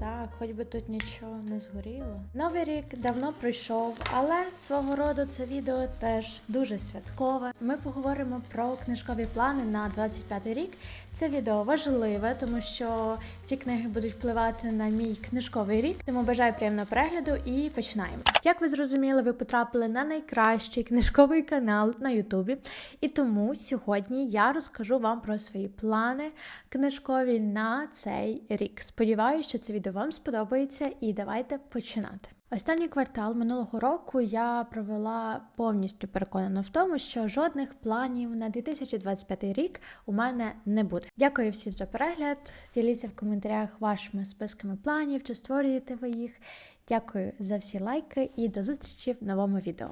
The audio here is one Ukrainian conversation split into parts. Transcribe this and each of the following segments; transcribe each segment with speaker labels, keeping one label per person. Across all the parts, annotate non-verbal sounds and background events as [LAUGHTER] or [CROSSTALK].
Speaker 1: Так, хоч би тут нічого не згоріло. Новий рік давно пройшов, але свого роду це відео теж дуже святкове. Ми поговоримо про книжкові плани на 25 рік. Це відео важливе, тому що ці книги будуть впливати на мій книжковий рік. Тому бажаю приємного перегляду і починаємо. Як ви зрозуміли, ви потрапили на найкращий книжковий канал на Ютубі. І тому сьогодні я розкажу вам про свої плани книжкові на цей рік. Сподіваюся, що це відео вам сподобається, і давайте починати. Останній квартал минулого року я провела повністю переконана в тому, що жодних планів на 2025 рік у мене не буде. Дякую всім за перегляд. Діліться в коментарях вашими списками планів, чи створюєте ви їх. Дякую за всі лайки і до зустрічі в новому відео.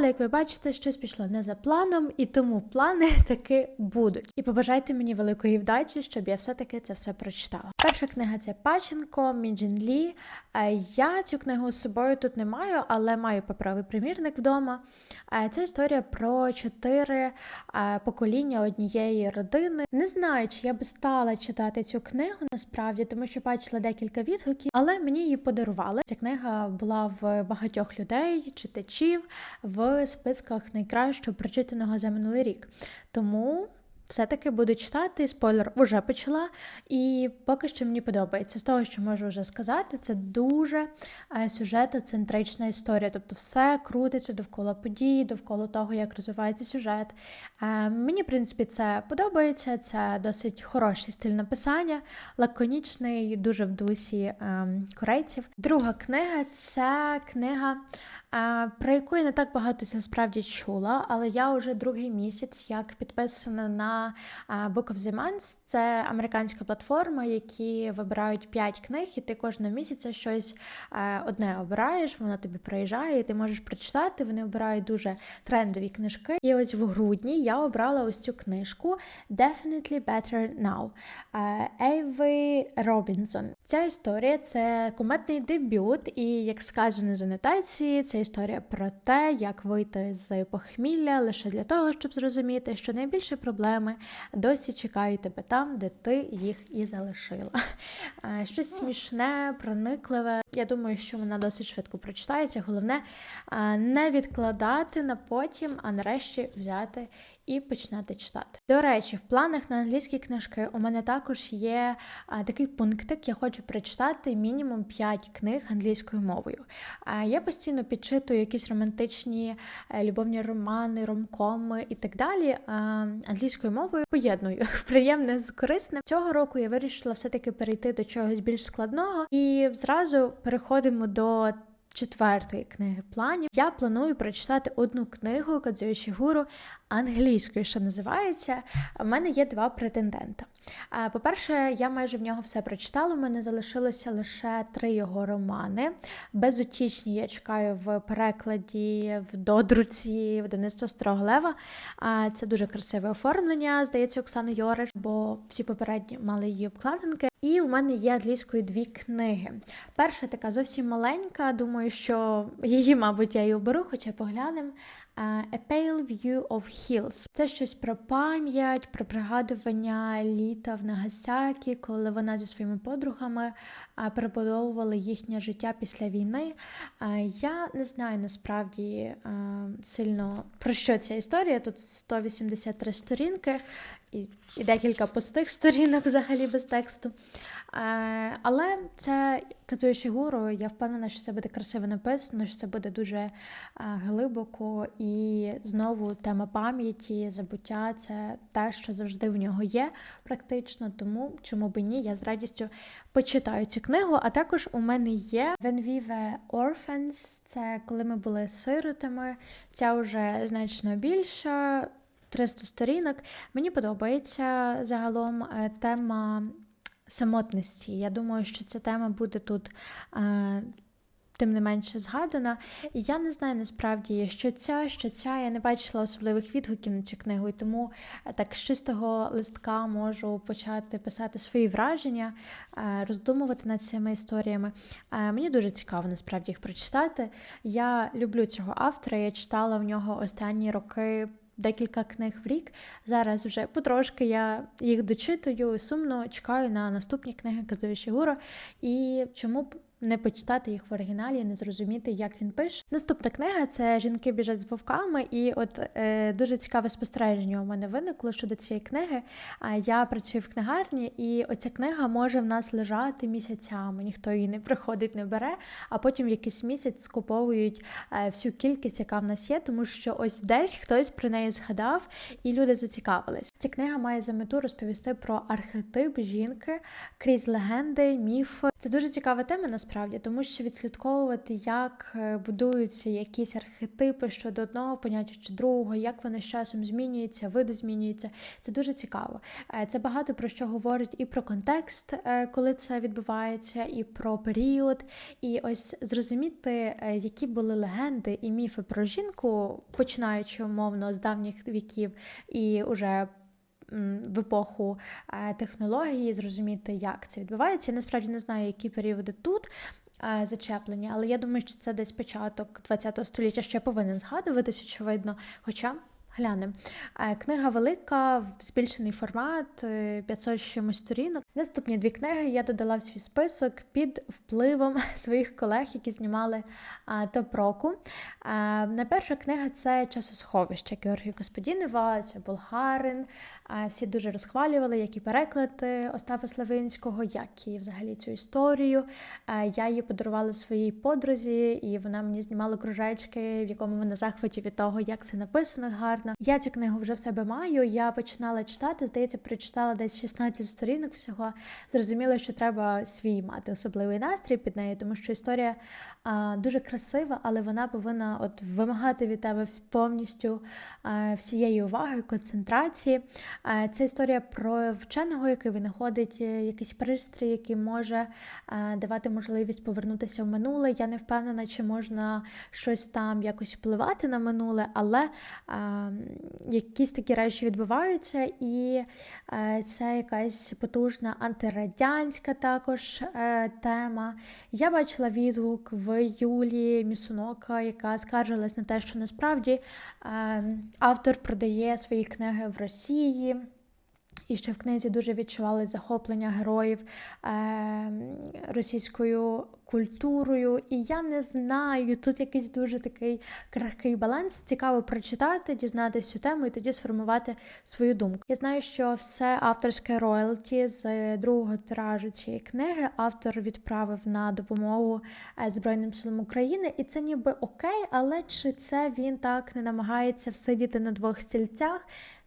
Speaker 1: Але як ви бачите, щось пішло не за планом, і тому плани [LAUGHS] таки будуть. І побажайте мені великої вдачі, щоб я все-таки це все прочитала. Перша книга це Паченко Мінджін Лі. Е, Я цю книгу з собою тут не маю, але маю паперовий примірник вдома. Е, Це історія про чотири е, покоління однієї родини. Не знаю, чи я би стала читати цю книгу насправді, тому що бачила декілька відгуків, але мені її подарували. Ця книга була в багатьох людей, читачів в списках найкращого прочитаного за минулий рік. Тому все-таки буду читати. Спойлер вже почала, і поки що мені подобається. З того, що можу вже сказати, це дуже е, сюжетоцентрична історія. Тобто, все крутиться довкола подій, довкола того, як розвивається сюжет. Е, Мені, в принципі, це подобається. Це досить хороший стиль написання, лаконічний, дуже в дусі е, корейців. Друга книга це книга. Про яку я не так багато насправді чула, але я вже другий місяць як підписана на Book of the Month. Це американська платформа, які вибирають 5 книг, і ти кожного місяця щось одне обираєш, воно тобі приїжджає, і ти можеш прочитати. Вони обирають дуже трендові книжки. І ось в грудні я обрала ось цю книжку Definitely Better Now Ейви Робінсон. Ця історія це куметний дебют, і як сказано з анотації, це історія про те, як вийти з похмілля лише для того, щоб зрозуміти, що найбільші проблеми досі чекають тебе там, де ти їх і залишила. [LAUGHS] Е, Щось смішне, проникливе. Я думаю, що вона досить швидко прочитається. Головне е, не відкладати на потім, а нарешті взяти і починати читати. До речі, в планах на англійські книжки у мене також є а, такий пунктик. Я хочу прочитати мінімум 5 книг англійською мовою. А, я постійно підчитую якісь романтичні е, любовні романи, ромкоми і так далі. А, англійською мовою поєдную [LAUGHS] приємне з корисним. Цього року я вирішила все-таки перейти до чогось більш складного і зразу переходимо до. Четвертої книги планів я планую прочитати одну книгу Кадзюші Гуру англійською, що називається. У мене є два претендента. А, По-перше, я майже в нього все прочитала. У мене залишилося лише три його романи. Безутічні я чекаю в перекладі в додруці видавництва Строглева. Це дуже красиве оформлення, здається, Оксани Йориш, бо всі попередні мали її обкладинки. І у мене є англійською дві книги. Перша така зовсім маленька. Думаю, що її, мабуть, я і оберу, хоча поглянемо. A Pale View of Hills. Це щось про пам'ять, про пригадування літа в Нагасакі, коли вона зі своїми подругами перебудовувала їхнє життя після війни. Я не знаю насправді сильно про що ця історія. Тут 183 сторінки і, декілька пустих сторінок взагалі без тексту. Е, але це Кадзуо Шігуру, я впевнена, що це буде красиво написано, що це буде дуже е, глибоко. І знову тема пам'яті, забуття це те, що завжди в нього є практично. Тому чому би ні, я з радістю почитаю цю книгу. А також у мене є When We Were Orphans, це коли ми були сиротами. Ця вже значно більша. 300 сторінок. Мені подобається загалом е, тема самотності. Я думаю, що ця тема буде тут. Е, Тим не менше згадана. І я не знаю насправді, що ця, що ця. Я не бачила особливих відгуків на цю книгу, і тому е, так з чистого листка можу почати писати свої враження, роздумувати над цими історіями. Мені дуже цікаво насправді їх прочитати. Я люблю цього автора. Я читала в нього останні роки декілька книг в рік. Зараз вже потрошки я їх дочитую, сумно чекаю на наступні книги Казуї Шігуро. І чому б не почитати їх в оригіналі, не зрозуміти, як він пише. Наступна книга це Жінки біжать з вовками, і от е, дуже цікаве спостереження у мене виникло щодо цієї книги. А я працюю в книгарні, і оця книга може в нас лежати місяцями. Ніхто її не приходить, не бере, а потім якийсь місяць скуповують е, всю кількість, яка в нас є, тому що ось десь хтось про неї згадав, і люди зацікавились. Ця книга має за мету розповісти про архетип жінки крізь легенди, міфи. Це дуже цікава тема насправді, тому що відслідковувати, як е, будуються якісь архетипи щодо одного поняття чи другого, як вони з часом змінюються, види змінюються. Це дуже цікаво. Е, Це багато про що говорить і про контекст, е, коли це відбувається, і про період. І ось зрозуміти, які були легенди і міфи про жінку, починаючи умовно з давніх віків і уже в епоху е, технології, зрозуміти, як це відбувається. Я насправді не знаю, які періоди тут. Зачеплення, Зачеплені, але я думаю, що це десь початок ХХ століття ще повинен згадуватись, очевидно. Хоча глянемо. Е, Книга велика, збільшений формат, е, 500 з чимось сторінок. Наступні дві книги я додала в свій список під впливом [LAUGHS] своїх колег, які знімали а, топ року. Найперша книга це Часосховище Георгія Господінова, це Болгарин. Всі дуже розхвалювали, як і переклад е, Остапа Славинського, як і взагалі цю історію. Я її подарувала своїй подрузі, і вона мені знімала кружечки, в якому вона захваті від того, як це написано гарно. Я цю книгу вже в себе маю. Я починала читати, здається, прочитала десь 16 сторінок всього. Зрозуміла, що треба свій мати особливий настрій під нею, тому що історія а, дуже красива, але вона повинна от вимагати від тебе повністю а, всієї уваги, концентрації. А, Це історія про вченого, який винаходить е, якийсь пристрій, який може а, давати можливість повернутися в минуле. Я не впевнена, чи можна щось там якось впливати на минуле, але а, якісь такі речі відбуваються, і е, це якась потужна антирадянська також е, тема. Я бачила відгук в Юлії Місунока, яка скаржилась на те, що насправді е, автор продає свої книги в Росії. І що в книзі дуже відчували захоплення героїв е, російською культурою. І я не знаю, тут якийсь дуже такий крихкий баланс. Цікаво прочитати, дізнатися цю тему і тоді сформувати свою думку. Я знаю, що все авторське роялті з другого тиражу цієї книги автор відправив на допомогу е, Збройним силам України, і це ніби окей, але чи це він так не намагається всидіти на двох стільцях?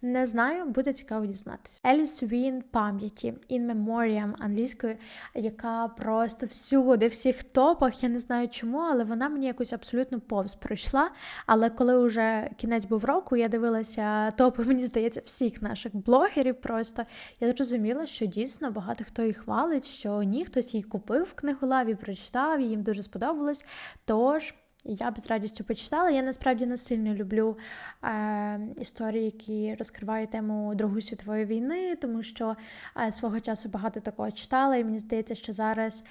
Speaker 1: Не знаю, буде цікаво дізнатися. Еліс Він пам'яті In Memoriam англійською, яка просто всюди, в всіх топах. Я не знаю чому, але вона мені якось абсолютно повз пройшла. Але коли вже кінець був року, я дивилася топи, [LAUGHS] мені здається, всіх наших блогерів. Просто я зрозуміла, що дійсно багато хто її хвалить, що ні, хтось її купив в книголаві, прочитав, і їм дуже сподобалось. Тож. Я б з радістю почитала. Я насправді не сильно люблю е, історії, які розкривають тему Другої світової війни, тому що е, свого часу багато такого читала, і мені здається, що зараз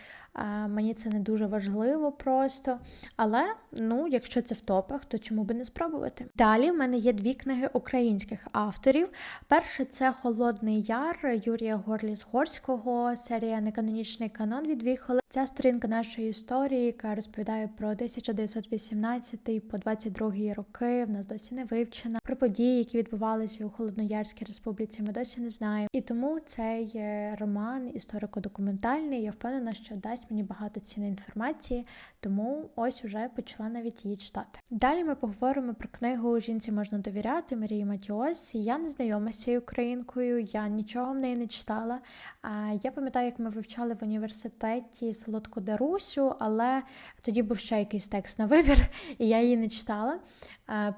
Speaker 1: мені це не дуже важливо просто. Але ну, якщо це в топах, то чому би не спробувати? Далі в мене є дві книги українських авторів. Перше це Холодний Яр Юрія Горліс-Горського, серія Неканонічний канон від Віхоли. Ця сторінка нашої історії, яка розповідає про 1918 по 22 роки. В нас досі не вивчена. Про події, які відбувалися у Холодноярській республіці, ми досі не знаємо. І тому цей е, роман історико-документальний. Я впевнена, що дасть мені багато цінної інформації, тому ось уже почала навіть її читати. Далі ми поговоримо про книгу Жінці можна довіряти Марії Матіос. Я не знайома з цією українкою, я нічого в неї не читала. Я пам'ятаю, як ми вивчали в університеті солодку Дарусю, але тоді був ще якийсь текст на вибір, [LAUGHS] і я її не читала.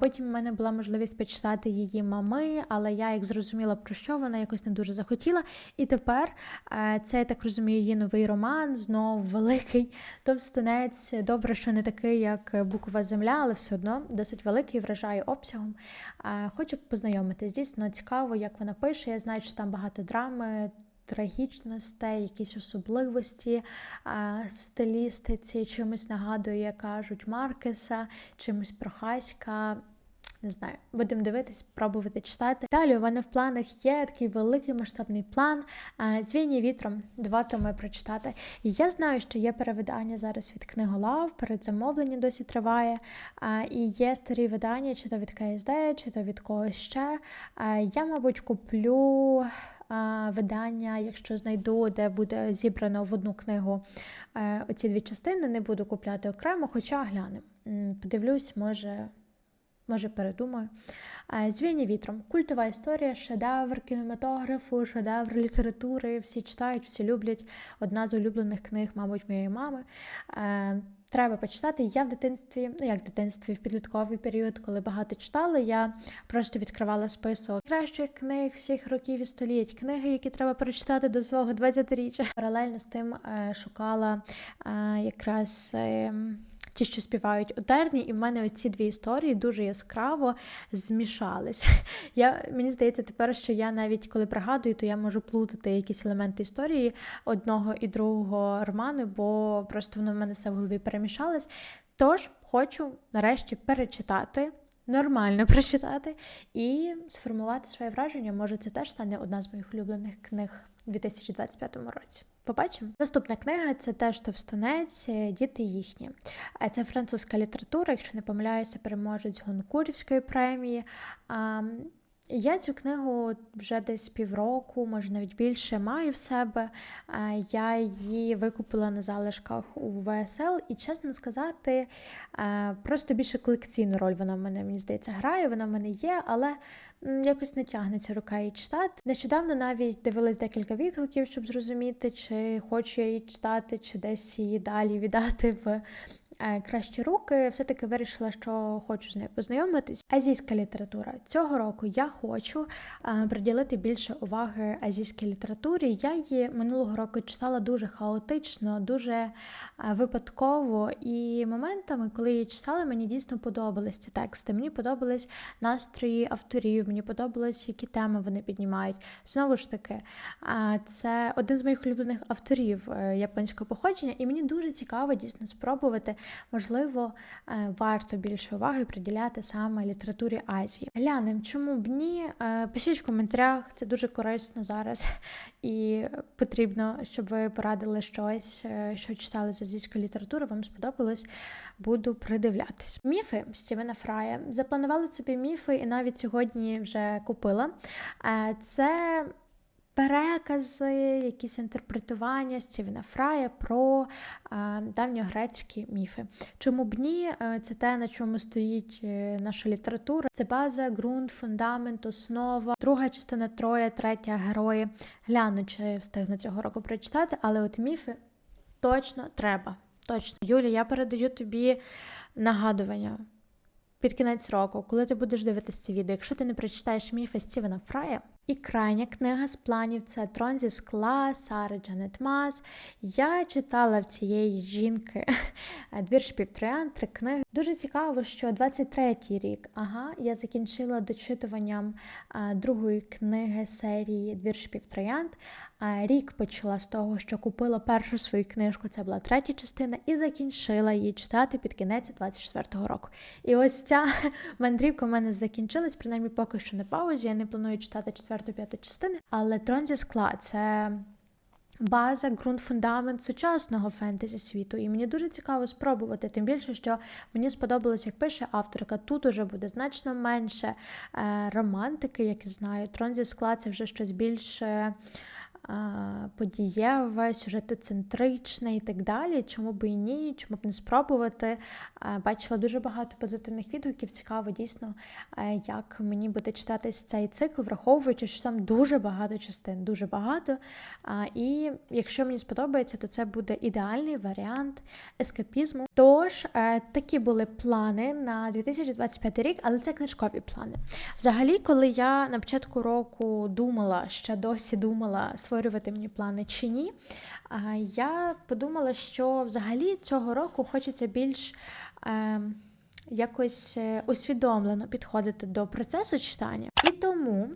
Speaker 1: Потім в мене була можливість почитати її мами, але я як зрозуміла, про що вона якось не дуже захотіла. І тепер це, я так розумію, її новий роман, знов великий товстунець. Добре, що не такий, як Букова Земля, але все одно досить великий, вражає обсягом. Хочу познайомитись. Дійсно цікаво, як вона пише. Я знаю, що там багато драми. Трагічностей, якісь особливості стилістиці, чимось нагадує, кажуть, Маркеса, чимось Прохаська. Не знаю, будемо дивитись, пробувати читати. Далі у мене в планах є такий великий масштабний план Звінні вітром, два томи прочитати. І я знаю, що є перевидання зараз від книголав, передзамовлення досі триває. І є старі видання, чи то від КСД, чи то від когось ще. Я, мабуть, куплю видання, якщо знайду, де буде зібрано в одну книгу е, оці дві частини. Не буду купляти окремо, хоча глянемо. Подивлюсь, може. Може, передумаю. Е, вітром. Культова історія, шедевр кінематографу, шедевр літератури. Всі читають, всі люблять. Одна з улюблених книг, мабуть, моєї мами. Треба почитати. Я в дитинстві, ну як в дитинстві, в підлітковий період, коли багато читала, я просто відкривала список кращих книг всіх років і століть, книги, які треба прочитати до свого 20-річчя. Паралельно з тим е, шукала е, якраз. Ті, що співають у терні, і в мене оці дві історії дуже яскраво змішались. [LAUGHS] Я, мені здається, тепер, що я навіть коли пригадую, то я можу плутати якісь елементи історії одного і другого роману, бо просто воно в мене все в голові перемішалось. Тож хочу нарешті перечитати. Нормально прочитати і сформувати своє враження. Може, це теж стане одна з моїх улюблених книг у 2025 році. Побачимо. Наступна книга це теж Товстонець, Діти їхні. Це французька література, якщо не помиляюся, переможець Гонкурівської премії. Я цю книгу вже десь півроку, може навіть більше, маю в себе. Я її викупила на залишках у ВСЛ, і чесно сказати, просто більше колекційну роль вона в мене, мені здається, грає. Вона в мене є, але якось не тягнеться рука її читати. Нещодавно навіть дивилась декілька відгуків, щоб зрозуміти, чи хочу я її читати, чи десь її далі віддати в кращі руки. Все-таки вирішила, що хочу з нею познайомитись. Азійська література цього року я хочу е, приділити більше уваги азійській літературі. Я її минулого року читала дуже хаотично, дуже е, випадково. І моментами, коли її читала, мені дійсно подобались ці тексти. Мені подобались настрої авторів, мені подобалось, які теми вони піднімають. Знову ж таки, це один з моїх улюблених авторів е, японського походження, і мені дуже цікаво дійсно спробувати. Можливо, е, варто більше уваги приділяти саме літературі Азії. Глянемо, чому б ні? Е, Пишіть в коментарях, це дуже корисно зараз. І потрібно, щоб ви порадили щось, е, що читали з азійської літератури, вам сподобалось, буду придивлятись. Міфи Стівена Фрая. Запланували собі міфи, і навіть сьогодні вже купила. Це перекази, якісь інтерпретування Стівена Фрая про давньогрецькі міфи. Чому б ні? Е, Це те, на чому стоїть е, наша література. Це база, ґрунт, фундамент, основа, друга частина троє, третя герої. Гляну, чи встигну цього року прочитати, але от міфи точно треба. Точно. Юлі, я передаю тобі нагадування. Під кінець року, коли ти будеш дивитися це відео, якщо ти не прочитаєш міфи Стівена Фрая, і крайня книга з планів це Трон зі скла Сари Джанет Мас. Я читала в цієї жінки [LAUGHS] двір шпів Троян, три книги. Дуже цікаво, що 23-й рік, ага, я закінчила дочитуванням другої книги серії Двір шпів Троянд. Рік почала з того, що купила першу свою книжку, це була третя частина, і закінчила її читати під кінець 24-го року. І ось ця [LAUGHS] мандрівка в мене закінчилась, принаймні поки що на паузі. Я не планую читати четверту, п'яту частини, але трон зі скла це. База, ґрунт, фундамент сучасного фентезі світу, і мені дуже цікаво спробувати. Тим більше, що мені сподобалось, як пише авторка. Тут уже буде значно менше е, романтики, як я знаю. Трон зі скла це вже щось більше подієве, сюжетоцентричне і так далі. Чому б і ні, чому б не спробувати. Бачила дуже багато позитивних відгуків. Цікаво дійсно, як мені буде читатись цей цикл, враховуючи, що там дуже багато частин, дуже багато. І якщо мені сподобається, то це буде ідеальний варіант ескапізму. Тож е, такі були плани на 2025 рік, але це книжкові плани. Взагалі, коли я на початку року думала, ще досі думала, створювати мені плани чи ні, я подумала, що взагалі цього року хочеться більш. Е, Якось е, усвідомлено підходити до процесу читання. І тому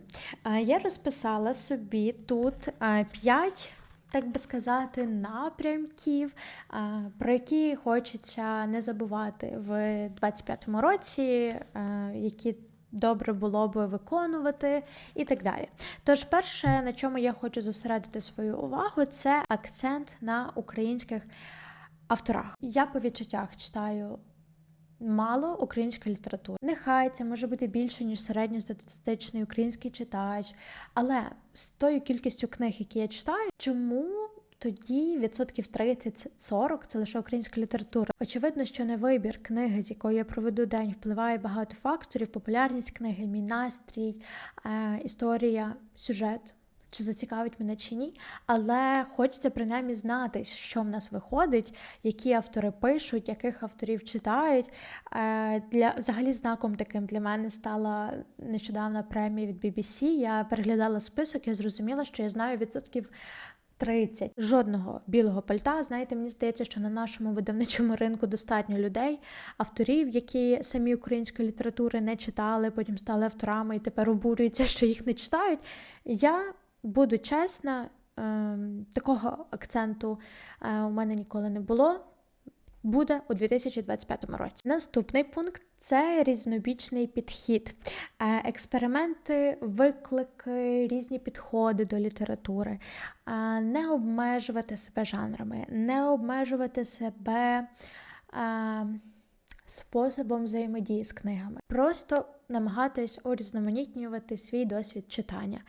Speaker 1: е, я розписала собі тут 5, так би сказати, напрямків, е, про які хочеться не забувати в 25-му році, е, які добре було би виконувати і так далі. Тож, перше, на чому я хочу зосередити свою увагу, це акцент на українських авторах. Я по відчуттях читаю. Мало української літератури. Нехай це може бути більше, ніж середньостатистичний український читач. Але з тою кількістю книг, які я читаю, чому тоді відсотків 30-40 це лише українська література. Очевидно, що не вибір книги, з якою я проведу день, впливає багато факторів: популярність книги, мій настрій, е, історія, сюжет. Чи зацікавить мене чи ні, але хочеться принаймні знати, що в нас виходить, які автори пишуть, яких авторів читають. Е, Для взагалі знаком таким для мене стала нещодавна премія від BBC. Я переглядала список і зрозуміла, що я знаю відсотків 30. Жодного білого пальта. Знаєте, мені здається, що на нашому видавничому ринку достатньо людей, авторів, які самі української літератури не читали, потім стали авторами і тепер обурюються, що їх не читають. Я буду чесна, ем, такого акценту е, у мене ніколи не було. Буде у 2025 році. Наступний пункт це різнобічний підхід, Е, експерименти, виклики, різні підходи до літератури, Е, не обмежувати себе жанрами, не обмежувати себе е, способом взаємодії з книгами. Просто намагатись урізноманітнювати свій досвід читання,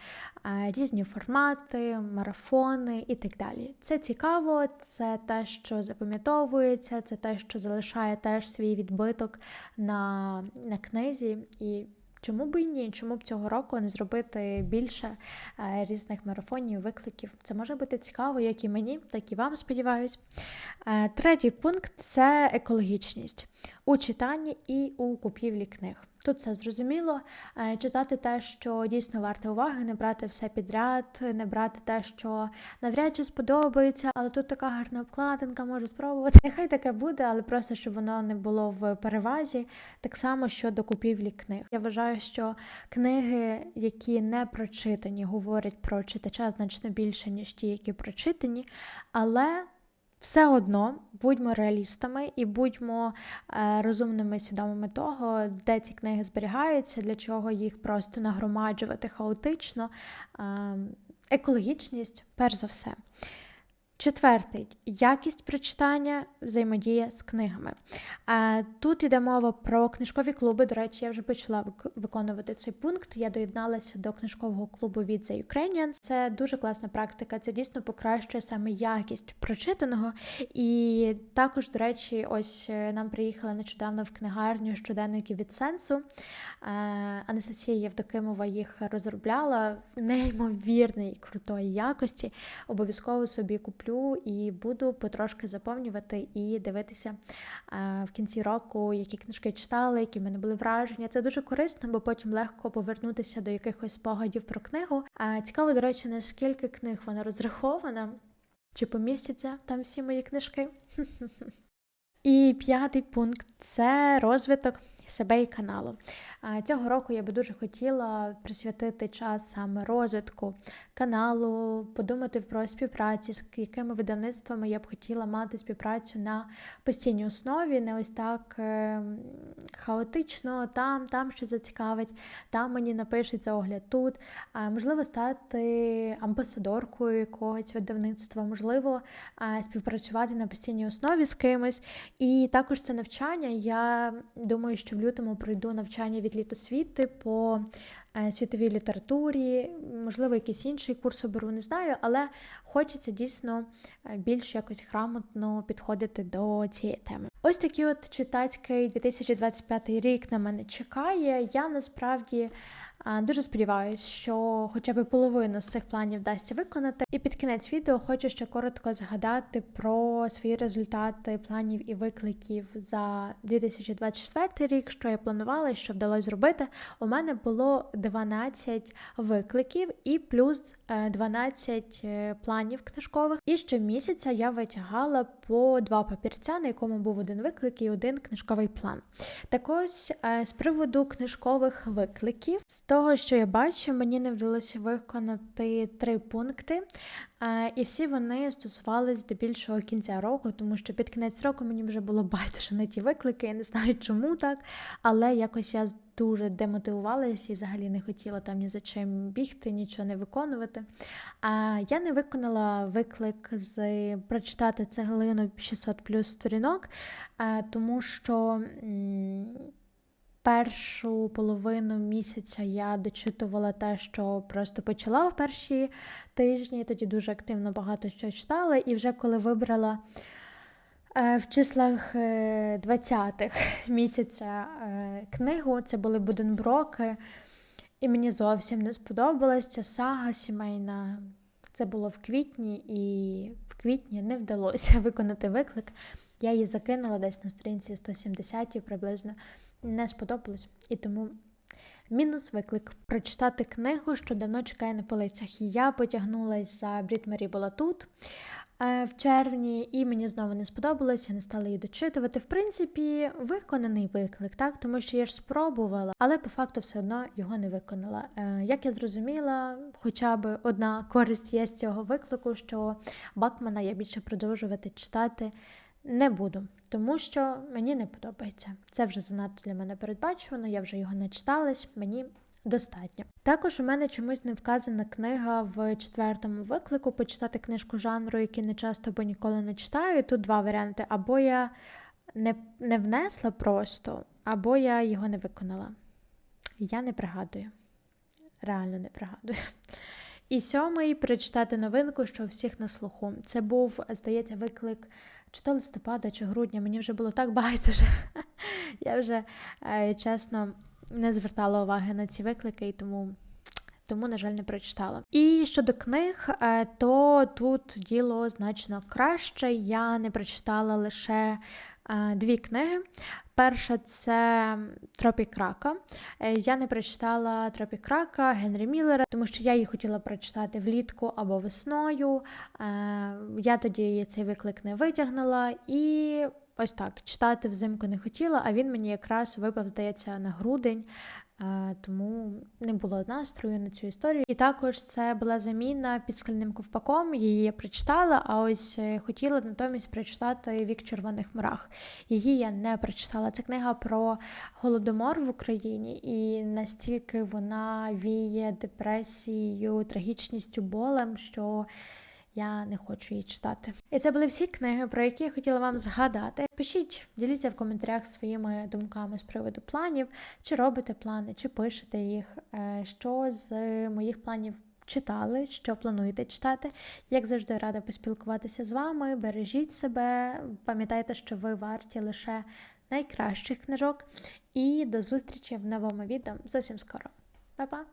Speaker 1: різні формати, марафони і так далі. Це цікаво, це те, що запам'ятовується, це те, що залишає теж свій відбиток на, на книзі. І Чому б і ні? Чому б цього року не зробити більше е, різних марафонів, викликів? Це може бути цікаво, як і мені, так і вам сподіваюсь. Е, третій пункт це екологічність у читанні і у купівлі книг. Тут все зрозуміло. Е, Читати те, що дійсно варте уваги, не брати все підряд, не брати те, що навряд чи сподобається, але тут така гарна обкладинка, можу спробувати. [LAUGHS] Нехай таке буде, але просто щоб воно не було в перевазі. Так само щодо купівлі книг. Я вважаю, що книги, які не прочитані, говорять про читача значно більше, ніж ті, які прочитані, але. Все одно будьмо реалістами і будьмо е, розумними свідомими того, де ці книги зберігаються, для чого їх просто нагромаджувати хаотично. Е, екологічність, перш за все. Четвертий якість прочитання, взаємодія з книгами. Тут йде мова про книжкові клуби. До речі, я вже почала виконувати цей пункт. Я доєдналася до книжкового клубу від The Ukrainians. Це дуже класна практика. Це дійсно покращує саме якість прочитаного. І також, до речі, ось е, нам приїхала нещодавно в книгарню щоденники від сенсу. Анастасія Євдокимова їх розробляла неймовірної крутої якості. Обов'язково собі куплю роблю і буду потрошки заповнювати і дивитися в кінці року, які книжки читали, які в мене були враження. Це дуже корисно, бо потім легко повернутися до якихось спогадів про книгу. Цікаво, до речі, наскільки книг вона розрахована, чи помістяться там всі мої книжки. [LAUGHS] І п'ятий пункт це розвиток себе і каналу. Цього року я би дуже хотіла присвятити час саме розвитку каналу, подумати про співпраці, з якими видавництвами я б хотіла мати співпрацю на постійній основі, не ось так е, хаотично, там, там що зацікавить, там мені напишеться огляд тут. Можливо, стати амбасадоркою якогось видавництва, можливо, співпрацювати на постійній основі з кимось. І також це навчання. Я думаю, що лютому пройду навчання від літосвіти по е, світовій літературі, можливо, якийсь інший курс оберу, не знаю, але хочеться дійсно е, більш якось грамотно підходити до цієї теми. Ось такий от читацький 2025 рік на мене чекає. Я насправді. Дуже сподіваюся, що хоча б половину з цих планів вдасться виконати. І під кінець відео хочу ще коротко згадати про свої результати планів і викликів за 2024 рік, що я планувала що вдалося зробити. У мене було 12 викликів і плюс 12 е, планів книжкових. І щомісяця я витягала по два папірця, на якому був один виклик і один книжковий план. Так ось е, з приводу книжкових викликів з того, що я бачу, мені не вдалося виконати три пункти. І всі вони стосувались здебільшого кінця року, тому що під кінець року мені вже було байдуже на ті виклики. Я не знаю, чому так, але якось я дуже демотивувалася і взагалі не хотіла там ні за чим бігти, нічого не виконувати. А я не виконала виклик з прочитати цеглину 600 плюс сторінок, тому що. Першу половину місяця я дочитувала те, що просто почала в перші тижні, тоді дуже активно багато що читала, і вже коли вибрала е, в числах е, 20-х [LAUGHS] місяця е, книгу, це були Буденброки, і мені зовсім не сподобалась ця сага сімейна. Це було в квітні, і в квітні не вдалося [LAUGHS] виконати виклик. Я її закинула десь на сторінці 170 приблизно. Не сподобалось, і тому мінус виклик прочитати книгу, що давно чекає на полицях. Я потягнулася за Брід Марі була тут е, в червні, і мені знову не сподобалось, я не стала її дочитувати. В принципі, виконаний виклик, так, тому що я ж спробувала, але по факту все одно його не виконала. Е, Як я зрозуміла, хоча б одна користь є з цього виклику, що Бакмана я більше продовжувати читати не буду, тому що мені не подобається. Це вже занадто для мене передбачувано, я вже його не читалась, мені достатньо. Також у мене чомусь не вказана книга в четвертому виклику почитати книжку жанру, який не часто або ніколи не читаю. Тут два варіанти: або я не, не внесла просто, або я його не виконала. Я не пригадую. Реально не пригадую. І сьомий прочитати новинку, що у всіх на слуху. Це був, здається, виклик чи то листопада, чи грудня. Мені вже було так байдуже. [LAUGHS] Я вже, е, чесно, не звертала уваги на ці виклики, і тому, тому, на жаль, не прочитала. І щодо книг, е, то тут діло значно краще. Я не прочитала лише е, дві книги. Перша це Тропік Рака. Е, Я не прочитала Тропік Рака Генрі Міллера, тому що я її хотіла прочитати влітку або весною. Е, Я тоді цей виклик не витягнула і. Ось так, читати взимку не хотіла, а він мені якраз випав, здається, на грудень, тому не було настрою на цю історію. І також це була заміна під скляним ковпаком. Її я прочитала, а ось е, хотіла натомість прочитати Вік червоних мурах. Її я не прочитала. Це книга про голодомор в Україні, і настільки вона віє депресією, трагічністю, болем, що я не хочу її читати. І це були всі книги, про які я хотіла вам згадати. Пишіть, діліться в коментарях своїми думками з приводу планів, чи робите плани, чи пишете їх, е, що з моїх планів. Читали, що плануєте читати. Як завжди, рада поспілкуватися з вами. Бережіть себе, пам'ятайте, що ви варті лише найкращих книжок. І до зустрічі в новому відео зовсім скоро. Па-па!